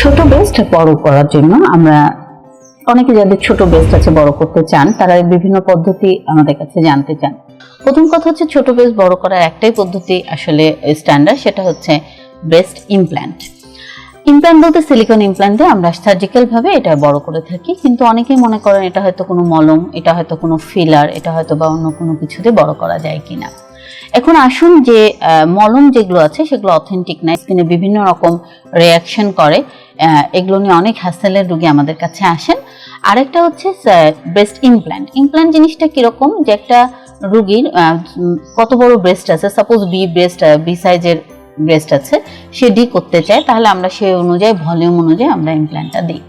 ছোট ব্রেস্ট বড় করার জন্য আমরা অনেকে যাদের ছোট ব্রেস্ট আছে বড় করতে চান, তারা বিভিন্ন পদ্ধতি আমাদের কাছে জানতে চান। প্রথম কথা হচ্ছে ছোট ব্রেস্ট বড় করার একটাই পদ্ধতি আসলে স্ট্যান্ডার্ড সেটা হচ্ছে ব্রেস্ট ইমপ্ল্যান্ট ইমপ্ল্যান্ট বলতে সিলিকন ইমপ্ল্যান্ট আমরা সার্জিক্যাল ভাবে এটা বড় করে থাকি, কিন্তু অনেকেই মনে করেন এটা হয়তো কোনো মলম, এটা হয়তো কোনো ফিলার এটা হয়তো বা অন্য কোনো কিছুতে বড় করা যায় কিনা। এখন আসুন যে মলম যেগুলো আছে সেগুলো অথেন্টিক না, স্কিনে বিভিন্ন রকম রিয়াকশন করে। এগুলো নিয়ে অনেক হ্যাসেলের রুগী আমাদের কাছে আসেন। আরেকটা হচ্ছে ব্রেস্ট ইমপ্ল্যান্ট ইমপ্ল্যান্ট জিনিসটা কীরকম? যে একটা রুগীর কত বড় ব্রেস্ট আছে? সাপোজ বি ব্রেস্ট বি সাইজের ব্রেস্ট আছে, সে ডি করতে চায়, তাহলে আমরা সেই অনুযায়ী ভলিউম অনুযায়ী আমরা ইমপ্ল্যান্টটা দিই।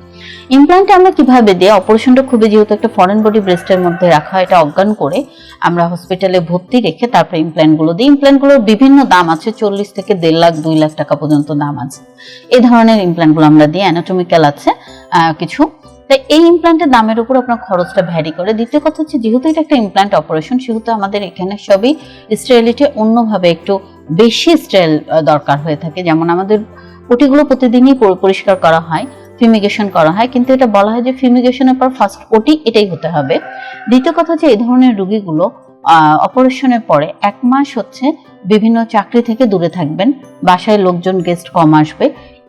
ইমপ্ল্যান্টটা আমরা কীভাবে দিই? অপারেশনটা খুবই যেহেতু একটা ফরেন বডি ব্রেস্টের মধ্যে রাখা হয়, এটা অজ্ঞান করে আমরা হসপিটালে ভর্তি রেখে তারপরে ইমপ্ল্যান্টগুলো দিই। ইমপ্ল্যান্টগুলোর বিভিন্ন দাম আছে, চল্লিশ থেকে দেড় লাখ, দুই লাখ টাকা পর্যন্ত দাম আছে। এই ধরনের ইমপ্ল্যান্টগুলো আমরা দিই অ্যানাটমিক্যাল আছে কিছু। তাই এই ইমপ্ল্যান্টের দামের উপর আপনার খরচটা ভ্যারি করে। দ্বিতীয় কথা হচ্ছে, যেহেতু এটা একটা ইমপ্ল্যান্ট অপারেশন সেহেতু আমাদের এখানে সবই স্টেরিলিটি অন্যভাবে একটু বেশি স্টেল দরকার হয়ে থাকে। যেমন আমাদের ওটিগুলো প্রতিদিনই পরিষ্কার করা হয়। ফিমিগেশন করা হয়, কিন্তু এটা বলা হয় যে ফিমিগেশনের পর ফার্স্ট ওটি এটাই হতে হবে। দ্বিতীয় কথা হচ্ছে এই ধরনের রোগীগুলো অপারেশনের পরে এক মাস হচ্ছে বিভিন্ন চাকরি থেকে দূরে থাকবেন, বাসায় লোকজন গেস্ট কম আসবে।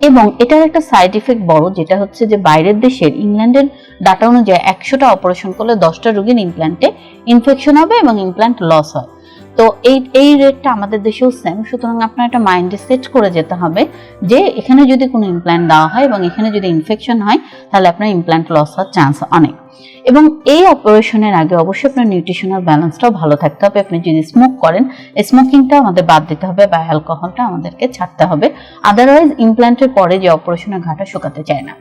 এবং এটার একটা সাইড ইফেক্ট বড়, যেটা হচ্ছে যে বাইরের দেশের, ইংল্যান্ডের ডাটা অনুযায়ী একশোটা অপারেশন করলে দশটা রুগীর ইমপ্ল্যান্টে ইনফেকশন হবে এবং ইমপ্ল্যান্ট লস হয়। তো এই এই রেটটা আমাদের দেশেও সেম সুতরাং আপনার একটা মাইন্ডে সেট করে যেতে হবে যে এখানে যদি কোনো ইমপ্ল্যান্ট দেওয়া হয় এবং এখানে যদি ইনফেকশন হয়, তাহলে আপনার ইমপ্ল্যান্ট লস হওয়ার চান্স অনেক। এবং এই অপারেশনের আগে অবশ্যই আপনার নিউট্রিশনাল ব্যালেন্সটাও ভালো থাকতে হবে। আপনি যদি স্মোক করেন স্মোকিংটা আমাদের বাদ দিতে হবে বা অ্যালকোহলটা আমাদেরকে ছাড়তে হবে। আদারওয়াইজ ইমপ্ল্যান্টের পরে যে অপারেশনের ঘাটা শুকাতে চায় না।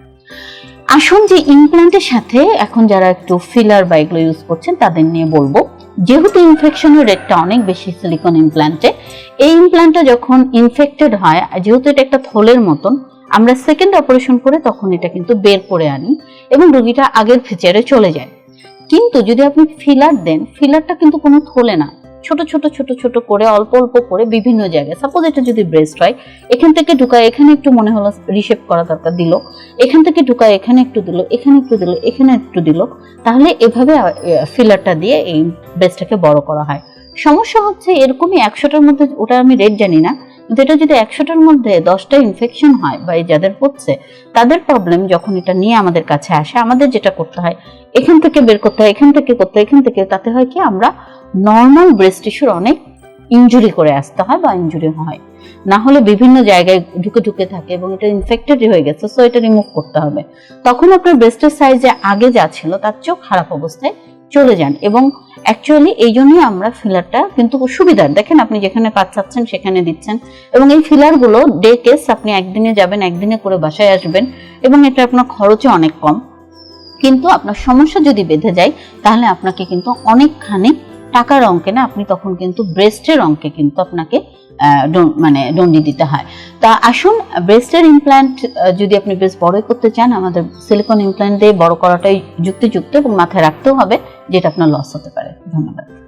আসুন যে ইমপ্ল্যান্টের সাথে এখন যারা একটু ফিলার বা এগুলো ইউজ করছেন, তাদের নিয়ে বলব। যেহেতু ইনফেকশনের রেটটা অনেক বেশি সিলিকন ইমপ্ল্যান্টে এই ইমপ্ল্যান্টটা যখন ইনফেক্টেড হয়, যেহেতু এটা একটা থলের মতন, আমরা সেকেন্ড অপারেশন করে তখন এটা কিন্তু বের করে আনি এবং রুগীটা আগের ফিচারে চলে যায়। কিন্তু যদি আপনি ফিলার দেন ফিলারটা কিন্তু কোনো থলে না। ছোট ছোট ছোট ছোট করে, অল্প অল্প করে বিভিন্ন জায়গায়। সাপোজ এটা যদি ব্রেস্ট হয়, এখান থেকে ঢুকায়, এখানে একটু মনে হলো রিসেপ করা দরকার, দিল। এখান থেকে ঢুকায়, এখানে একটু দিল, এখানে একটু দিল, এখানে একটু দিল। তাহলে এভাবে ফিলারটা দিয়ে এই ব্রেস্টটাকে বড় করা হয়। সমস্যা হচ্ছে এরকমই একশোটার মধ্যে, ওটা আমি রেট জানি না। এটা যদি একশোটার মধ্যে দশটা ইনফেকশন হয় বা যাদের হচ্ছে, তাদের প্রবলেম যখন এটা নিয়ে আমাদের কাছে আসে, আমাদের যেটা করতে হয়, এখান থেকে বের করতে হয়, এখান থেকে করতে হয়, এখান থেকে, তাতে হয় কি আমরা নর্মাল ব্রেস্ট টিস্যুর অনেক ইনজুরি করে আসতে হয় বা ইনজুরি হয়। না হলে বিভিন্ন জায়গায় ঢুকে ঢুকে থাকে এবং এটা ইনফেক্টেড হয়ে গেছে সো এটা রিমুভ করতে হবে। তখন আপনার ব্রেস্টের সাইজে আগে যা ছিল, তার চেয়েও খারাপ অবস্থায় চলে যান এবং অ্যাকচুয়ালি এই জন্যই আমরা ফিলারটা কিন্তু সুবিধার। দেখেন আপনি যেখানে পাচ্ছেন সেখানে দিচ্ছেন। এবং এই ফিলারগুলো ডে কেস আপনি একদিনে যাবেন, একদিনে করে বাসায় আসবেন এবং এটা আপনার খরচে অনেক কম। কিন্তু আপনার সমস্যা যদি বেঁধে যায়, তাহলে আপনাকে কিন্তু অনেকখানি টাকার অঙ্কে না, আপনি তখন কিন্তু ব্রেস্টের অঙ্কে কিন্তু আপনাকে মানে ডন্ডি দিতে হয়। তা আসুন, ব্রেস্টের ইমপ্ল্যান্ট যদি আপনি বেশ বড়ই করতে চান, আমাদের সিলিকন ইমপ্ল্যান্ট দিয়ে বড় করাটাই যুক্তিযুক্ত এবং মাথায় রাখতেও হবে, যেটা আপনার লস হতে পারে। ধন্যবাদ।